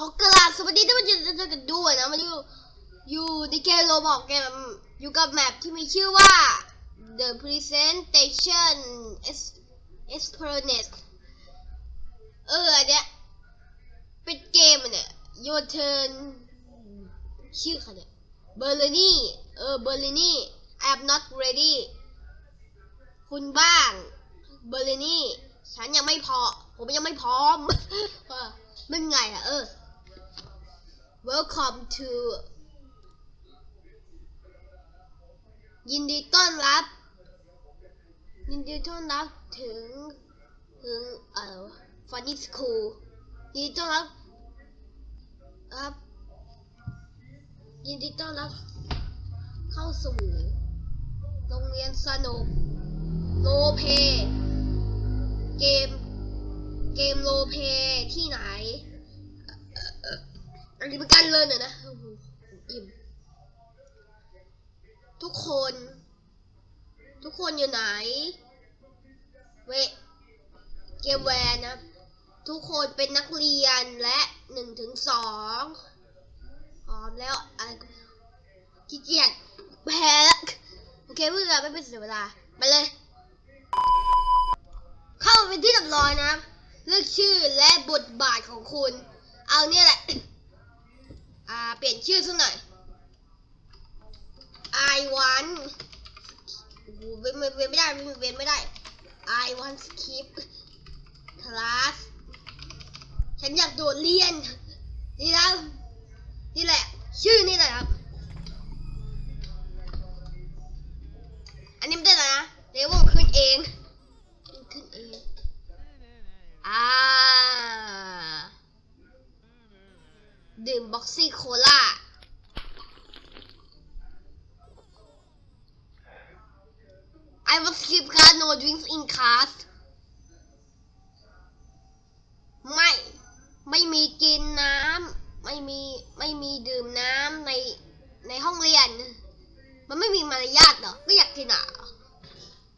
ขอกราบสวัสดีท่านผู้ชมทุกท่านกันด้วยนะมันอยู่อยู่ในเกมโรบอกเกมอยู่กับแมปที่มีชื่อว่า The Presentation Es- Experiment เอออันเนี้ยเป็นเกมเนี่ย Your Turn ชื่อเขาเนี่ยเบอร์ลนี่เออเบอร์ลนี่ I'm not ready คุณบ้างเบอร์ลนี่ฉันยังไม่พอ ผมยังไม่พร้อมเออมันไงอะเออ Welcome to ยินดีต้อนรับ ยินดีต้อนรับถึง ถึงเอ่อฟันนี่สคูลยินดีต้อนรับครับ ยินดีต้อนรับ เข้าสู่ โรงเรียนสนุกโลเพ เกม เกมโลเพที่ไหน อันนี้เป็นการเลินหน่อยนะอิ่ม ทุกคน ทุกคนอยู่ไหน เวเกมแวนนะ ทุกคนเป็นนักเรียนและหนึ่งถึงสองพร้อมแล้วอะขี้เกียจแพ้แล้วโอเคเพื่อนไม่เป็นเสียเวลา ไปเลย เข้ามาเป็นที่เรียบร้อยนะ เลือกชื่อและบทบาทของคุณ เอาเนี่ยแหละ อ่า เปลี่ยนชื่อสักหน่อย I want เว้นไม่ได้เว้นเว้นไม่ได้ I want skip class ฉันอยากโดดเรียน นี่แล้วนี่แหละ ชื่อนี่แหละครับ บ็อกซี่โคลา I will skip class no drinks in class ไม่ ไม่มีกินน้ำ ไม่มี ไม่มีดื่มน้ำใน ในห้องเรียน มันไม่มีมารยาทเหรอก็อยากกินอะ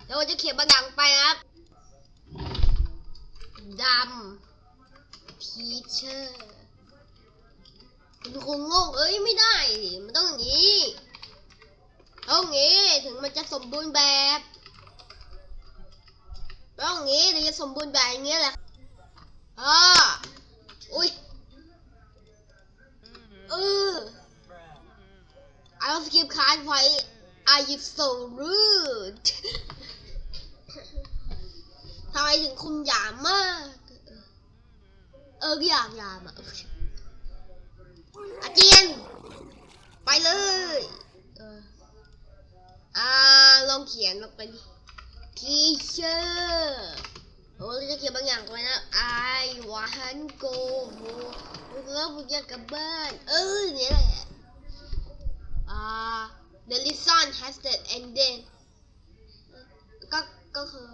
เดี๋ยวจะเขียนบางอย่างไปนะครับดำที เชอร์คุณคงงงเอ้ยไม่ได้มันต้องอย่างนี้ต้องอย่างนี้ถึงมันจะสมบูรณ์แบบต้องอย่างนี้ถึงจะสมบูรณ์แบบอย่างเงี้ยแหละอ่าอุ้ยเออ I will skip class why are you so rude ทำไมถึงคุณหยามมาก เออก็อยากหยามอะ อาเจียน ไปเลยเอออ่าลองเขียนลงไปดิ teacher โอ้เราจะเขียนบางอย่างไว้นะ I want go home ผมก็ผมอยากกลับบ้าน เออเนี่ยแหละ อ่า the lesson has the ended ก็ ก็คือ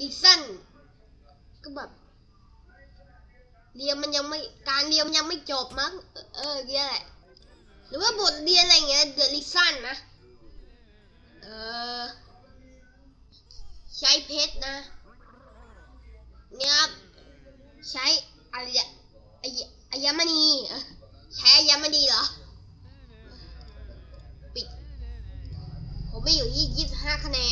lesson ก็แบบ เรียนมันยังไม่การเรียนมันยังไม่จบมั้งเออเออเนี่ยแหละหรือว่าบทเรียนอะไรเงี้ย the lesson นะเออใช้เพชรนะเนี่ยครับใช้อะไรอะไอยอัญมณีใช้อัญมณีเหรอปิดผมไม่อยู่ที่ยี่สิบห้าคะแนน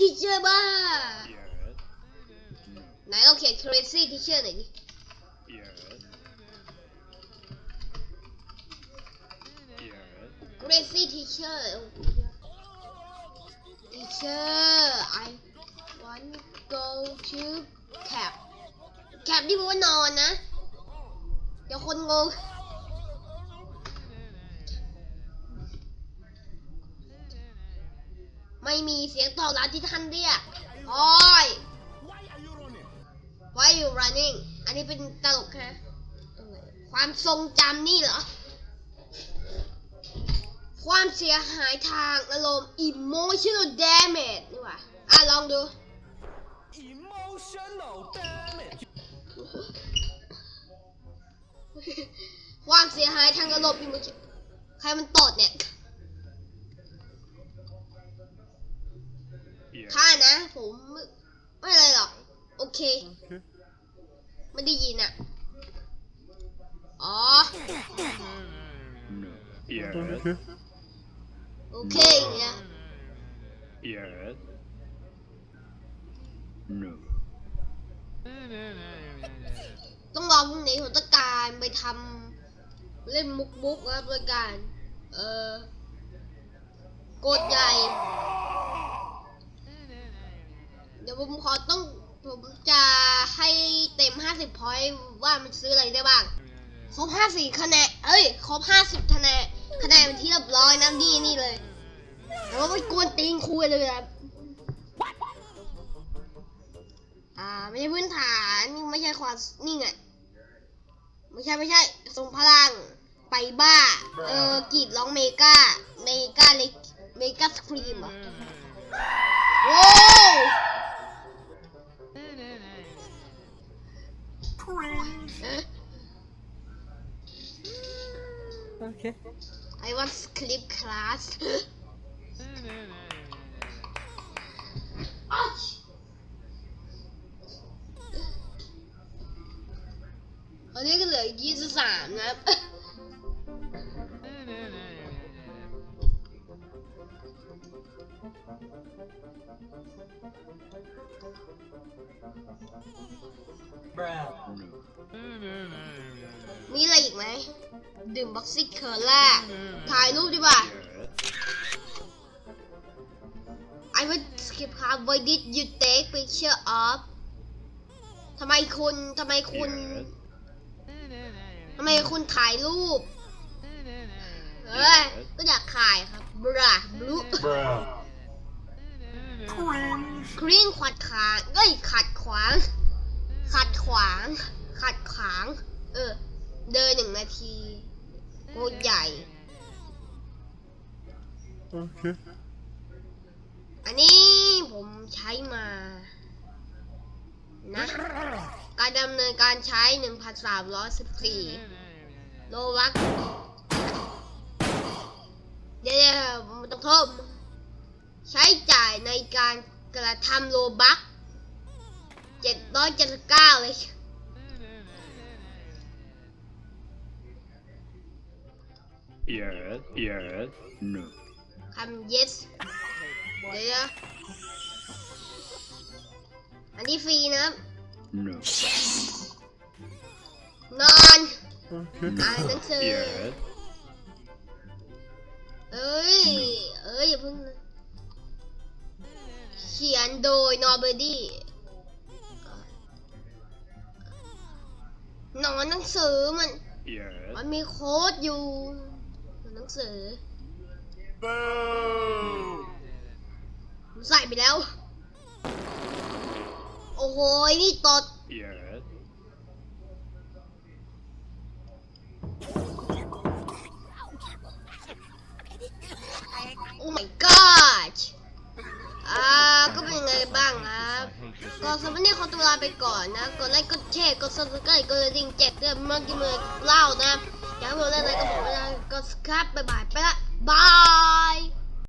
ทีเชอร์บ้าไหนเราเขียน crazy teacher หน่อยดิ Yes. Yes. crazy teacher teacher I want go to cap cap ที่แปลว่านอนนะ เดี๋ยวคนงง ไม่มีเสียงตอบรับที่ท่านเรียกโอ้ย Why you running อันนี้เป็นตลกแค่ความทรงจำนี่เหรอ ความเสียหายทางอารมณ์ emotional damage นี่หว่าอะ ลองดู Emotional damage. ความเสียหายทางระบบพี่เมื่อกี้ใครมันตดเนี่ย ข้านะ ผมไม่ไม่อะไรหรอก โอเค Okay. ไม่ได้ยินอะ อ๋อ No. Yes. Okay. โอเคอย่างเงี้ย Yes. No. ต้องรอพรุ่งนี้ผมต้องการไปทำเล่นมุกมุกๆนะครับโดยการ เอ่อกดใหญ่ เดี๋ยวผมขอต้องผมจะให้เต็ม 50พอยต์ว่ามันซื้ออะไรได้บ้าง ครบ54คะแนน เอ้ย ครบ 50คะแนน คะแนนเป็นที่เรียบร้อยนะนี่นี่เลย แต่ว่าไปกวนตีนคุยเลยนะอ่า ไม่ใช่พื้นฐาน ไม่ใช่ความนี่ไง ไม่ใช่ไม่ใช่ทรงพลัง ไปบ้า เออกรีดร้องเมกา เมกา อยี่สิบสามนะครับมีอะไรอีกไหม ดื่มบ็อกซิ่เคอร์ล่า ถ่ายรูปดีกว่า Yes. I would skip ครับ Why did you take picture of ทำไมคุณ ทำไมคุณ Yes. ทำไมคุณถ่ายรูป เอ้ย ก็อยากถ่ายครับบราบลู Bruh. ครีนขัดขวางเอ้ยขัดขวาง ขัดขวาง ขัดขวาง เออ เดินหนึ่งนาทีโคตรใหญ่ Okay. อันนี้ผมใช้มา นะ การดำเนินการใช้ 1,314 โลวักเดี๋ยวๆผมต้องเพิ่มใช้จ่ายในการกระทำโลบัก779 เลย Yes. Yes. No. คำ yes เดี๋ยวๆอันนี้ฟรีนะครับ No. นอน Okay. อ่านหนังสือ Yes. เอ้ย เอ้ย อย่าเพิ่งนะเขียนโดยนอร์เบอร์ดี้หนอนหนังสือมัน Yes. มันมีโค้ดอยู่ในหนังสือ Boo. ผมใส่ไปแล้วโอ้โหนี่ตดโอ้ my god อ่าก็เป็นยังไงบ้างครับก็สำหรับนี้ขอตัวลาไปก่อนนะกดไลค์กดแชร์กด subscribe กดกระดิ่งแจกเตือนเมื่อกี้เมื่อเล่านะอยากให้ผมเล่นอะไรก็บอกไว้นะกด subscribe บ๊ายบายไปละบาย